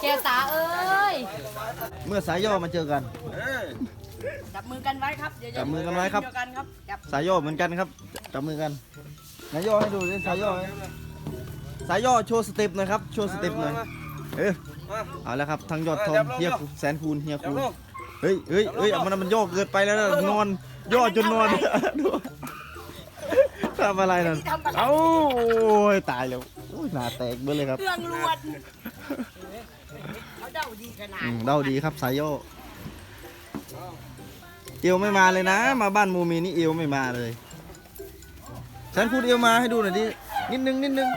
แก้วตาเอ้ย เมื่อสายย่อมาเจอกัน จับมือกันไว้ครับเดี๋ยวจะจับมือกันไว้ครับ เดียวกันครับจับสายย่อเหมือนกันครับ จับมือกันนายย่อให้ดูดิสายย่อไหมสายย่อโชว์สเต็ปหน่อยครับ โชว์สเต็ปหน่อย เออเอาแล้วครับทั้งยอดทองเฮียแสนคูณเฮียคูณ เฮ้ยเฮ้ยเฮ้ยมันมันย่อเกินไปแล้วนะนอน ย่อจนนอนดูทำอะไรนั่น เอ้าโอ้ยตายแล้ว อ้ยหน้าแตกเบ้เลยครับเครื่องลวดเขาเดาดีขนาดอืมเดาดีครับสายย่อเอวไม่มาเลยนะ มาบ้านมูมีนี่เอวไม่มาเลยฉันพูดเอวมาให้ดูหน่อยดินิดนึงนิดนึง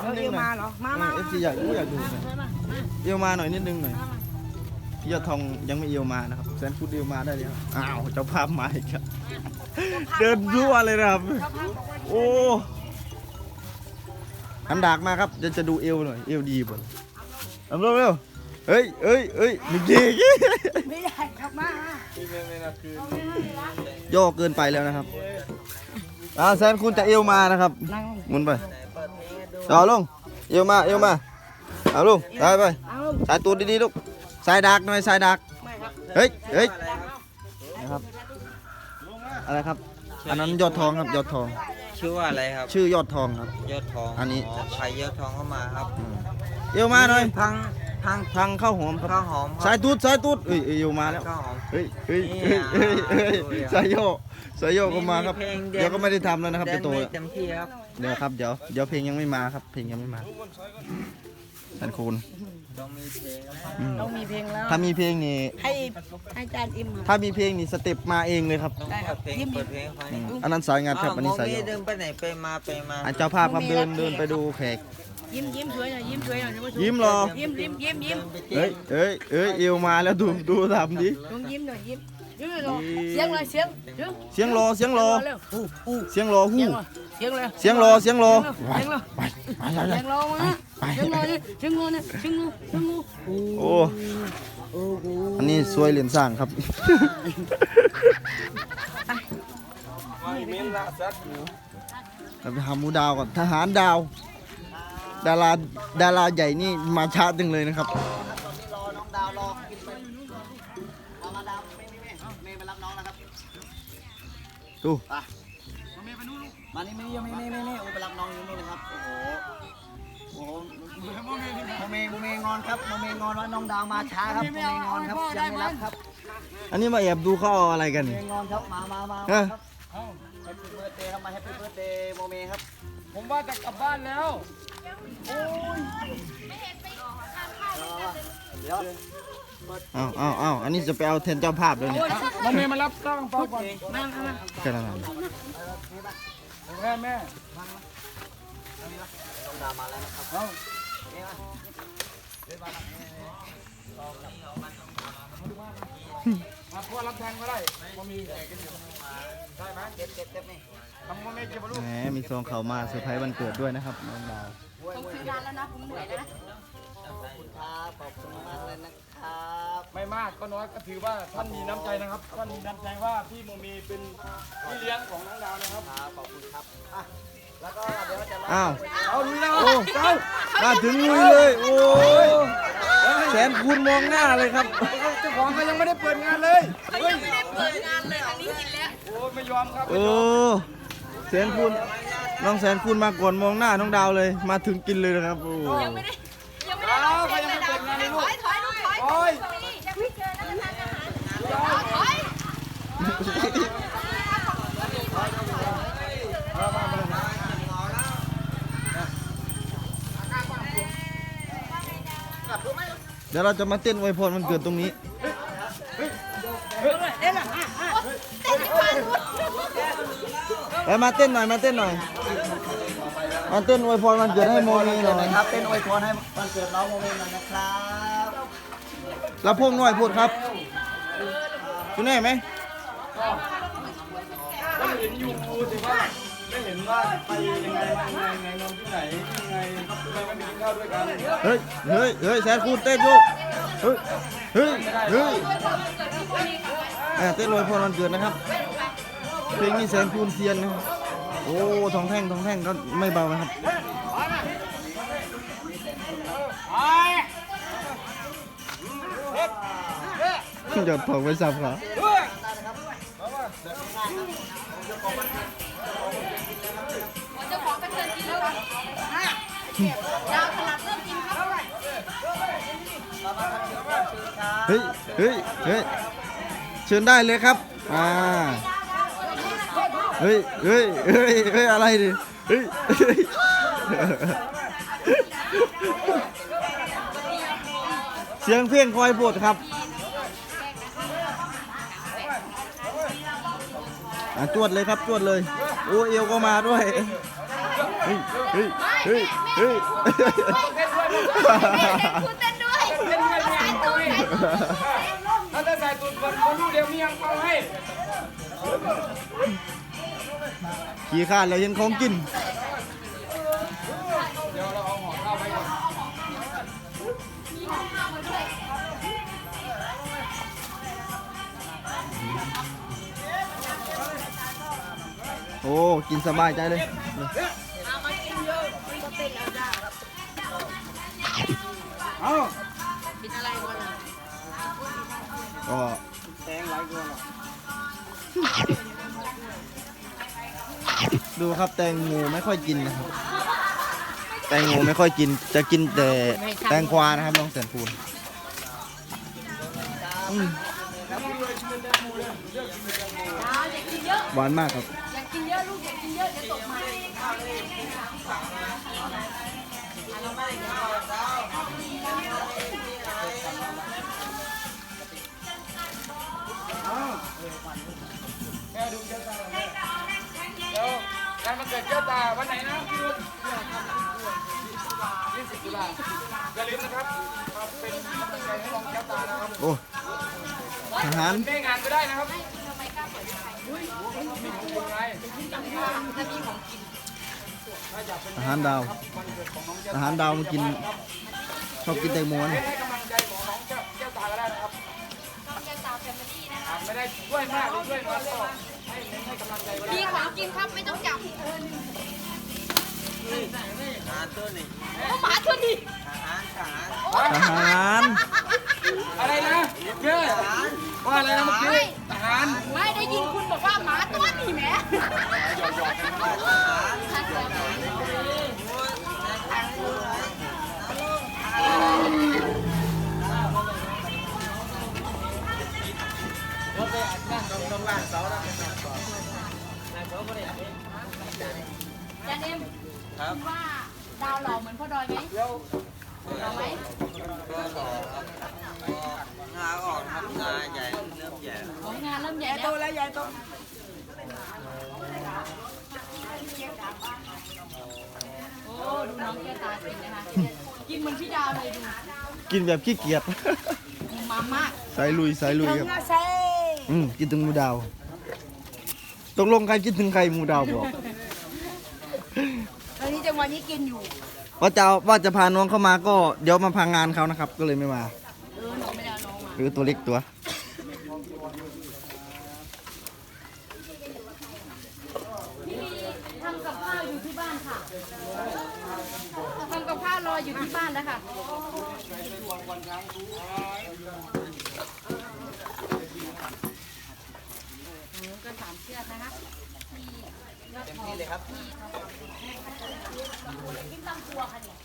เออเอวมาเหรอ มามาเอฟซีอยากรู้อยากดูหน่อยเอวมาหน่อยนิดนึงหน่อยพี่ยอดทองยังไม่เอวมานะครับแสนพูดเอวมาได้เลยครับอ้าวเจ้าภาพมาอีกครับ เดินรั่วเลยนะครับ โอ้ อันดากมาครับจะจะดูเอวหน่อยเอวดีบ่ทำเร็วเร็วเฮ้ยเฮ้ยเฮ้ยหนึ่งทีไม่ได้ครับมามาย่อเกินไปแล้วนะครับอ่าแซนคุณจะเอวมานะครับนั่งหมุนไปต่อลงเอวมาเอวมาเอาลุงได้ไปเอาสายตูดดีๆลูกสายดักหน่อยสายดักไม่ครับเฮ้ยเฮ้ยนะครับอะไรครับ อันนั้นยอดทองครับยอดทอง ชื่อว่าอะไรครับ ชื่อยอดทองครับ ยอดทองอันนี้ใช้ยอดทองเข้ามาครับเอวมาหน่อยพังพังทางเข้าหอมครับข้าวหอมคสารับยตูดสายตูดเอ้ยเอ้ยเอวมาแล้วข้าวหอม เฮ้ยเฮ้ยเฮ้ยเฮ้ยเฮ้ยดูดิสายโยกสายโยกก็มาครับ มีเพลงแดนเดี๋ยวก็ไม่ได้ทำแล้วนะครับแดจะนโตไม่แล้วเต็มที่ครับเดี๋ยวครับเดี๋ยวเดี๋ยวเพลงยังไม่มาครับ เพลงยังไม่มาสันคูณ ต้องมีเพลงครับอืมต้องมีเพลงแล้ว ถ้ามีเพลงนี่ให้ให้อาจารย์อิมครับ ถ้ามีเพลงนี่สเต็ปมาเองเลยครับต้องได้ครัเปิบดเพลงยิ้ม เปิดเพลงให้ฟังอืมอันนั้นสายงานครับอันนี้วสายโมโยเมกเดินไปไหนไปมาไปมาอันเจ้าภาพครับเดินเดินไปดูแขก ยิ้มยิ้มสวยหน่อยยิ้มสวยหน่อยท่านผู้ชยิ้มรอ ยิ้มยิ้มยิ้มยิ้มเฮ้ยเฮ้ยเฮ้ยเอวมาแล้วดูดูทำดิลองยิ้มหน่อยยิ้ม เสียงเลยเสียงเสียงเสียงรอเสียงรอเร็วอู้อู้เสียงรอเสีฮู้ยงเลยเสียงเลยเสียงรอเสียงรอเสียงเลยเสียงรอมาเสียงรอนี่เสียงรอนี่เสียงรอเสียงรอโอ้อันนี้สวยเหรียญสร้างครับเราไปหามูดาวก่อนทหารดาว ดาราดาราใหญ่นี่มาช้าจังเลยนะครับ รอน้องดาวรอกินไปเอามาดาวไม่ไม่ไม่ไม่มารับน้องนะครับ ดูมานี่ไม่ไม่ไม่ไม่ไม่โอ้ไปรับน้องอยู่นี่นะครับ โอ้โห โอ้โหโมเมโมเมโมเมงอนครับโมเมงอนว่าน้องดาวมาช้าครับโมเมงอนครับยังไม่รับครับ อันนี้มาแอบดูเขาเอาอะไรกันโมเมงอนครับ มามามาครับแฮปปี้เบิร์ดเดย์ครับมาแฮปปี้เบิร์ดเดย์โมเมครับ ผมว่าจะกลับบ้านแล้วเดี๋ยว เอาวอ้าวอ้าอันนี้จะไปเอาแทนเจ้าภาพด้วยเนี่ยมาเมย์มารับตั้งเป้าก่อนมามามาแค่นั้นแม่แม่น้องดามาแล้วนะครับเอามาพ่อรับแทนก็ได้มามีแขกกันอยู่ได้ไหมเก็บเก็บเก็บนี่ทำมาเมย์เก็บมาลูกแหมมีซองเขามาเซอร์ไพรส์วันเกิดด้วยนะครับน้องดาวต้องซื้อนานแล้วนะผมเหนื่อยนะ คุณครับ ขอบคุณมากเลยนะครับ ไม่มากก็น้อยก็ถือว่าท่านมีน้ำใจนะครับท่านมีน้ำใจว่าพี่โมมีเป็นพี่เลี้ยงของน้องดาวนะครับครับ ขอบคุณครับอะแล้วก็เดี๋ยวจะรออ้าว เอาลุยแล้วโอ้เจ้ามาถึงลุยเลย โอ้แสนคูณมองหน้าเลยครับ เจ้าของก็ยังไม่ได้เปิดงานเลยเขายังไม่ได้เปิดงานเลยอันนี้กินแล้วโอ้ไม่ยอมครับโอ้แสนคูณน้องแสนคูณมาก่อนมองหน้าน้องดาวเลย มาถึงกินเลยนะครับโอ้ยังไม่ได้ ถอยถอยลูกถอยโอ้ยยังไม่เจอแล้วทานอาหารถอยเดี๋ยวเราจะมาเต้นอวยพรมันเกิดตรงนี้ไปมาเต้นหน่อยมาเต้นหน่อยมาเต้นอวยพรมันเกิดให้โมนีหน่อยครับเป็นอวยพรให้วันเกิดน้องโมเมนต์หน่อยนะครับ แล้วพวกหน่อยพูดครับ คุณแน่ไหมก็เห็นอยู่แต่ว่าไม่เห็นว่าไปยังไงยังไงยังไงนอนที่ไหนยังไงครับทำไมไม่ไปกินข้าวด้วยกันเฮ้ยเฮ้ยเฮ้ยแสนคูณเต้นลูกเฮ้ยเฮ้ยเฮ้ยอะเต้นอวยพรมันเกิดนะครับเพลงนี้แสนคูณเทียนนะครับโอ้ทองแท่งทองแท่งก็ไม่เบานะครับ หยดทองไปสับขาเจ้าของก็เชิญกินแล้วดาวถนัดเริ่มกินครับเฮ้ยเฮ้ยเฮ้ยเชิญได้เลยครับอ่าเฮ้ยเฮ้ยเฮ้ยเฮ้ยอะไรดิเฮ้ยเฮ้ยเสียงเพลงคอยปวดครับ อะจวดเลยครับจวดเลย โอ้เอวก็มาด้วย เฮ้ยเฮ้ยเฮ้ยเฮ้ยคุณเต้นด้วยใส่ตู้ใส่ตู้ถ้าจะใส่ตุ่นคนรู้เดี๋ยวมียังเปาให้ขี่ข้านแล้วยังของกิน อ้ กินสบายใจเลยเอากินอะไรก่อนก็แตงหลายคนดูครับแตงโมไม่ค่อยกินนะครับ แตงโมไม่ค่อยกิน จะกินแต่แตงควานะครับน้องแสนพูนอืมดาวนหวานมากครับ อยากินเยอะลูกอย่ากินเยอะเดี๋ยวตกมาแม่ดูเจ้าตาเดี๋ยวการมาเกิดเจ้าตาวันไหนนะพี่รุ่นยี่สิบตุลาอย่าลืมนะครับมาเป็นกำลังใจให้น้องเจ้าตานะครับโอ้ทหาร แม่งานก็ได้นะครับมีบุญไงทหารดาวทหารดาวมากิน ชอบกินแตงโมนะให้กำลังใจของน้องเจ้าเจ้าตาก็ได้นะครับอะไม่ได้ช่วยมากหรือช่วยน้อยก็ให้เน้นให้กำลังใจก็ได้มีของกินครับไม่ต้องจับหาตัวนี่โอ้หมาตัวนี้ทหารทหารทหารอะไรนะเจ้ว่าอะไรนะเมื่อกี้ทหารไม่ได้ยินคุณบอกว่าหมาตัวนี้แหมจันเอ็มครับคิดว่าดาวหล่อเหมือนพ่อดอยไหม หล่อไหมก็หล่อครับก็งาออกครับงาใหญ่เริ่มใหญ่แล้วของงานเริ่มใหญ่แล้วแล้วใหญ่โตโอ้ดูน้องแก้วตากินนะคะกินเหมือนพี่ดาวเลยดูกินแบบขี้เกียจ มามากสายลุยสายลุยครับ อืมกินถึงหมูดาว ตกลงใครคิดถึงใครหมูดาวบอก ตอนนี้จังหวะนี้กินอยู่ ว่าจะว่าจะพาน้องเข้ามาก็เดี๋ยวมาพังงานเขานะครับ ก็เลยไม่มาหรือตัวเล็กตัว ทำกับข้าวอยู่ที่บ้านค่ะทำกับข้าวรออยู่ที่บ้านแล้วค่ะหนูก็สามเชือกนะคะ ที่ยอดทองเลยครับที่กินตำตัวค่ะเนี่ย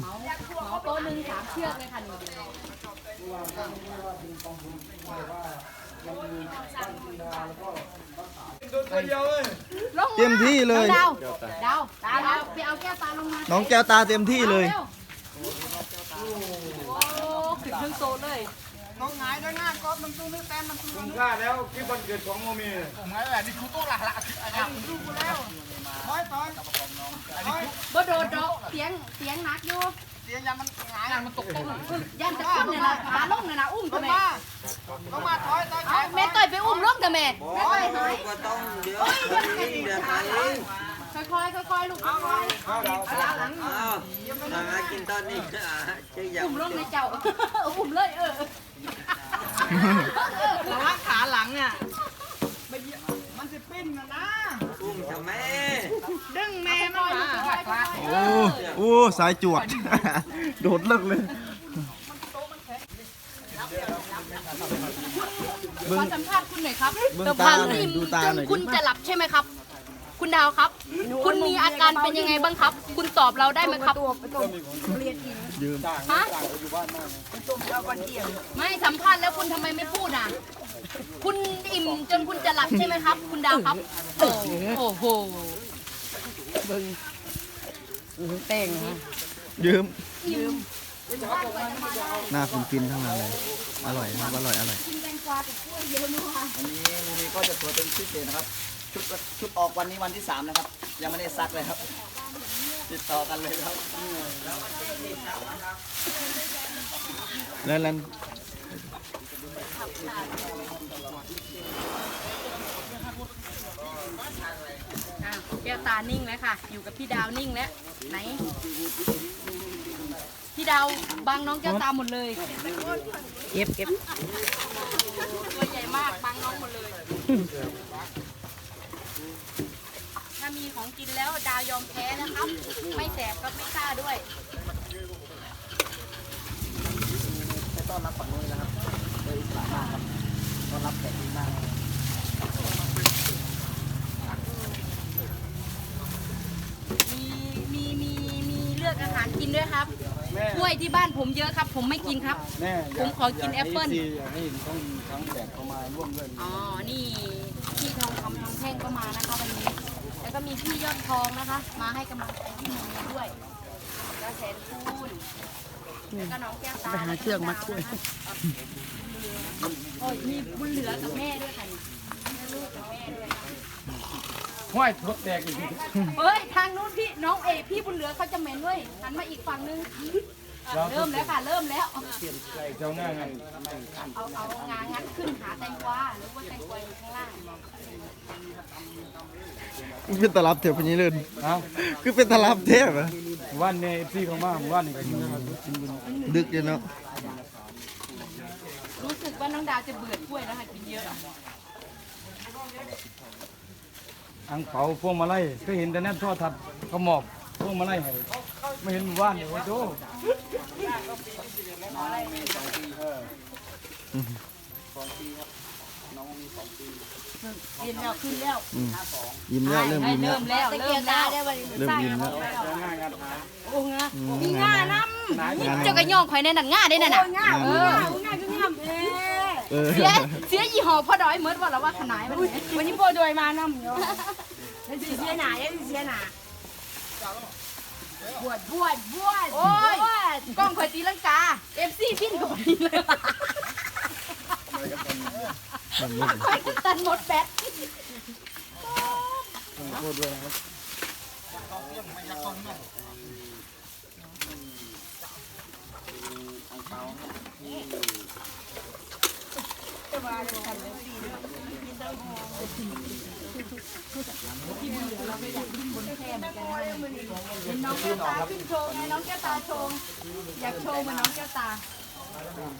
เหมาเหมาโต๊ะหนึ่งสามเชือกเลยค่ะหนูตัวเดียวเลยลงาเต็มที่เลย ดาวดาวดาวดาวไปเอาแก้วตาลงมาน้องแก้วตาเต็มที่เลยอาร็วโอ้ขึ้นเครื่องโซเลย คุ้มค่าแล้วคลิปวันเกิดของโมมีบ่โดดดอกเสียงเสียงหนักอยู่เสียงยันมันหงายมันตกต้นยันตะขึ้นเนี่ยนะขาลงเนี่ยนะอุ้มทำไมต้องมาถอยถอยเอาแม่ต่อยไปอุ้มลงทำไมแม่ต่อยหายก็ต้องเดี๋ยวเดี๋ยวหาเอง ค่อยๆค่อยๆลูกค่อยข้าวดาวๆหลังหลังอ้าวหากินตอนนี้อ่าเจ๊ยังอุ้มลงในเจ้าอุ้มเลยเออระวังขาหลังอะอุ้มทำไมดึงแม่มาค่อยๆโอ้โอ้สายจวด โดดเลิกเลยเบิ่งขอสัมภาษณ์คุณหน่อยครับเบิ่งตาหน่อยอิ่มดูตาจหน่อยนดิคุณจะหลับใช่ไหมครับ คุณดาวครับ คุณมีอาการเป็นยังไงบ้างครับ คุณตอบเราได้ไหมครับยืมฮะไม่สัมภาษณ์แล้วคุณทำไมไม่พูดอะ คุณอิ่มจนคุณจะหลับใช่ไหมครับ คุณดาวครับ โอ้โหยืมอิ่มหน้าฟินฟินๆทั้งนั้นเลย อร่อยนะครับ อร่อย อร่อยกินแตงกวากับกล้วยเยอะนัววันนี้มูมีก็จะสวยเป็นพิเศษนะครับ ชุดชุดออกวันนี้วันที่สามนะครับ ยังไม่ได้ซักเลยครับ ติดต่อกันเลยครับแล้วแล้วอะแก้วตานิ่งแล้วค่ะ อยู่กับพี่ดาวนิ่งแล้วไหน พี่ดาวบังน้องแก้วตาหมดเลย เก็บเก็บตัวใหญ่มากบังน้องหมดเลยถ้ามี ของกินแล้วดาวยอมแพ้นะครับ ไม่แสบก็ไม่กล้าด้วยไปต้อนรับฝั่งนู้นนะครับเลยสามารถครับต้อนรับแขกดีมากครับมีมีมีมีเลือกอาหารกินด้วยครับกล้วยที่บ้านผมเยอะครับ ผมไม่กินครับ แม่ผมขอกินแอปเปิ้ลอยากให้ต้องทั้งแขกเข้ามาร่วมด้วยอ๋อ นี่พี่ทองคำทองแท่งก็มานะคะวันนี้ แล้วก็มีพี่ยอดทองนะคะ มาให้กำลังใจพี่หมูด้วยแล้วแสนคูณแล้วก็น้องแก้วตาไปหาเชือกมัดกล้วย โอ้ยมีบุญเหลือกับแม่ด้วยค่ะนี่แม่ลูกกับแม่ด้วยค่ะห้อยทดแตกอีก เฮ้ย ทางนู้นพี่น้องเอกพี่บุญเหลือเขาจะเหม็นด้วยหันมาอีกฝั่งนึงอะ เริ่มแล้วค่ะ เริ่มแล้วใส่เจ้าหน้าไงเอาเอางางัดขึ้นหาแตงกวาหรือว่าแตงกวาอยู่ข้างล่างเป็นตลับเทปนี้เลยเอาคือเป็นตลับเทปอะวันนี้พี่เขามาวันนี้ก็กินนะครับกินบุญดึกอยู่เนาะรู้สึกว่าน้องดาวจะเบื่อกล้วยแล้วค่ะกินเยอะอังเปาพวงมาลัยก็เห็นแต่แนบทอดทัดเขาหมอบ พวงมาลัยให้ไม่เห็นหมู่บ้านเลยว่าโจกินแล้วขึ้นแล้วอืมยิ้มแล้วเริ่มยิ้มแล้วเริ่มแล้วเริ่มแล้วเริ่มยิ้มแล้วโอ้งามีงาน้ำนี่เจ้ากระย่องข่อยในนั่นงาได้นั่นน่ะเออเออเสียเสียยี่ห้อพ่อดอยเมิดว่าแล้วว่าขนายมันวันนี้พ่อดอยมานำเนาะเสียหนาเสียหนา บวชบวชบวชโอ้ยกล้องข่อยตีลังกาเอฟซีพินกับนี่เลยข่อยก็ตันหมดแบตเห็น น้องแก้วตาขึ้นโชว์ไงน้องแก้วตาโชว์อยากโชว์เหมือนน้องแก้วตา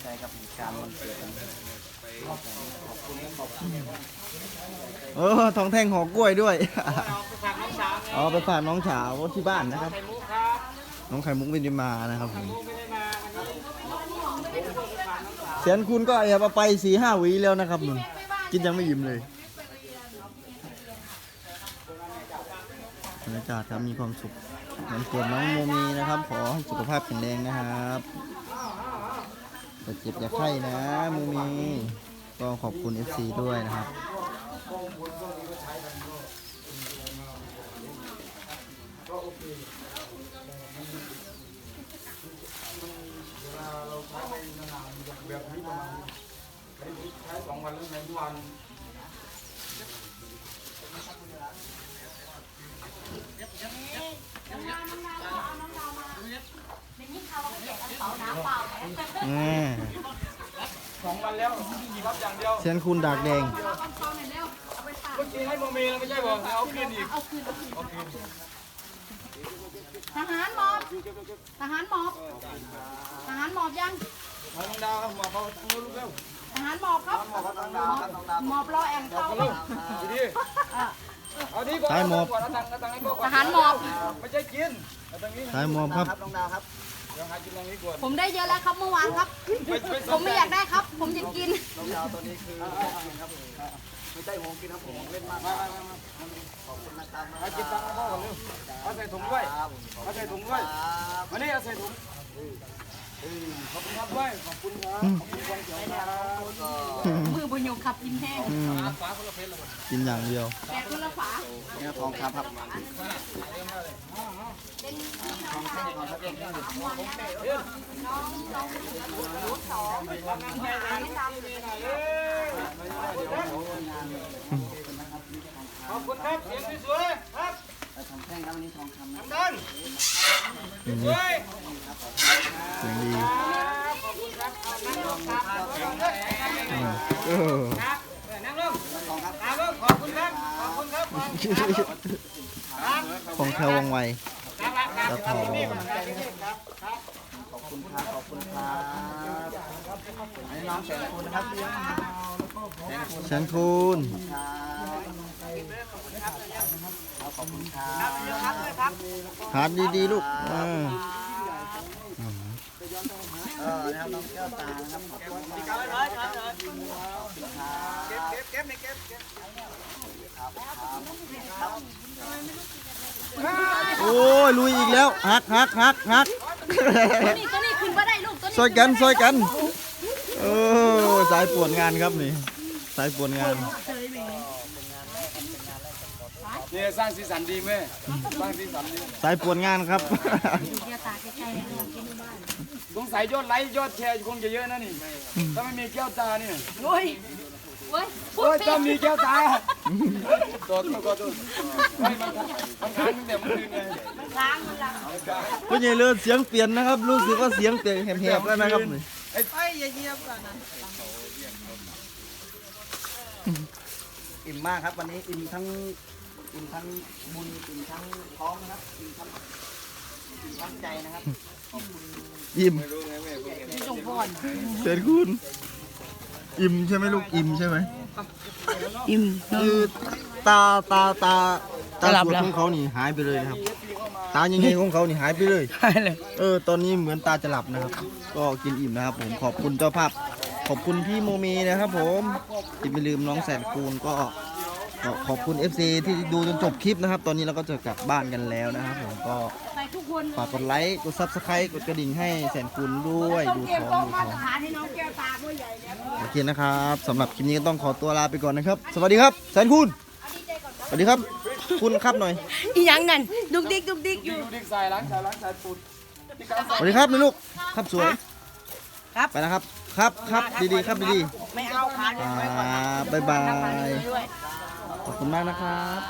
ใช่ครับการวันเกิดกันเออทองแท่งหอกล้วยด้วยอ๋อไปฝากน้องสาวที่บ้านนะครับ น้องไข่มุกไม่ได้มานะครับผมแสนคุณก็อบเอาไปสี่ห้าวีแล้วนะครับมึง กินยังไม่ยิ้มเลยบรรยากาศครับมีความสุขวันเกิดน้องโมมีนะครับ ขอให้สุขภาพแข็งแรงนะครับอย่าเจ็บอย่าไข้นะโมมีก็ขอบคุณ FC ด้วยนะครับแบบนี้ประมาณ ใช้สองวันหรือใช้ทุกวันอืมสองวันแล้วกี่รับอย่างเดียวเชียนคุณดากแดงเมื่อกี้ให้โมเมแล้วไม่ใช่บอกเอาคืนอีกทหารหมอบทหารหมอบทหารหมอบยังมาน้องดาวมาเขาทั้งลูกเร็ว ทหารหมอบครับหมอบหมอบรอแองเข้าเร็วดีดีเอาดีก่อนท้ายหมอบก่อนเอาตังค์เอาตังค์ให้พ่อก่อนทหารหมอบไม่ใช่กินเอาตังค์นี้สายหมอบครับครับน้องดาวครับดี๋ยวหากินตรงนี้ก่อนผมได้เยอะแล้วครับเมื่อวานครับ ผมไม่อยากได้ครับ ผมอยากกินน้องดาวตัวนี้คือกินครับไม่ใช่ผมกินครับผมเล่นมากขอบคุณนะครับมากินตังค์พ่อก่อนเร็วเอาใส่ถุงด้วยครับเอาใส่ถุงด้วยมานี่เอาใส่ถุงเออ ขอบคุณครับด้วยขอบคุณครับขอบคุณคนเขียวครับมือบนยงขับกินแห้งอืมกินอย่างเดียวแกะคนละฝาเนี่ยทองคำครับเป็นที่น้ทอองงชาเส้นยทองครับเองนี่น้องน้องรูทสองไม่ตามเลยขอบคุณครับเสียงสวยๆครับ ทองแท่งครับวันนี้ทองคำนะดังอืมๆสวยเสียงดีขอบคุณครับเอานั่งลงครับอืมเออครับเออนั่งลงครับลงขอบคุณครับ ขอบคุณครับขอบคุณครับครับของแคลวังไวครับครับกระทอง ครับครับขอบคุณครับขอบคุณครับอันนี้น้องแสนคุณนะครับแสนคุณแสนคูณครับขอบคุณครับหาดดีๆลูกอ่าเออนะครับน้องแก้วตานะครับขอบคุณครับเก็บเก็บเก็บนี่เก็บเก็บโอ้ยลุยอีกแล้วฮักฮักฮักฮัก ตัวนี้ตัวนี้ขึ้นมาได้ลูกตัวนี้ซอยกันซอยกันเออสายป่วนงานครับนี่ สายป่วนงานนี่สร้างสีสันดีไหมสร้างสีสันดีสายป่วนงานครับเดี๋ยวตาใกล้ๆเลยลองกินดูบ้านสงสัยยอดไลค์ยอดแชร์คงจะเยอะนะนี่ถ้าไม่มีแก้วตาเนี่ยโอ้ยเว้ยพูด โอ้ยผิถ้ามีแก้วตาตัวตัวตัวตัวไม่มันมันค้างตั้งแต่เมื่อคืนเลยล้างมันล้างก็ยังเลือเสียงเปลี่ยนนะครับ รู้สึกว่าเสียงเปลี่ยนแหบๆแล้วนะครับไอ้ไอ้อย่าเงียบกันนะอิ่มมากครับวันนี้อิ่มทั้งอิ่มทั้งบุญอิ่มทั้งท้องนะครับอิ่มทั้งอิ่มทั้งใจนะครับอิ่มจงพรเสร็จคุณ อิ่มใช่ไหมลูกอิ่มใช่ไหมอิ่มคือตาตาตาตาจะหลับสวดแล้ว ของเขานี่หายไปเลยนะครับ ตายังไงของเขานี่หายไปเลยใช่เลย เออ ตอนนี้เหมือนตาจะหลับนะครับ ก็กินอิ่มนะครับ ผม ขอบคุณเจ้าภาพ ขอบคุณพี่โมมีนะครับ ผมที่ไม่ลืมน้องแสนคูณก็ก็ขอบคุณ FC ที่ดูจนจบคลิปนะครับ ตอนนี้เราก็จะกลับบ้านกันแล้วนะครับ ผมก็ไป ทุกคนฝากกดไลค์ กดซับสไครต์กดกระดิ่งให้แสนคูณด้วยดูท้องดูท้องหาให้น้องแก้วตาด้วยใหญ่เนี่ยโอเคนะครับสำหรับคลิปนี้ก็ต้องขอตัวลาไปก่อนนะครับ สวัสดีครับ แสนคูณสวัสดีครับ คุณครับหน่อย อีหยังนั่นดุกดิกดุกดิกอยู่ ดูดิสายล้างสายล้างสายปูดที่การสวัสดีครับนะลูก ครับสวย ครับ ไปนะครับ ครับครับดีๆครับดีไม่เอาขาๆอ่าบ๊ายบาย ด้วย ขอบคุณมากนะครับ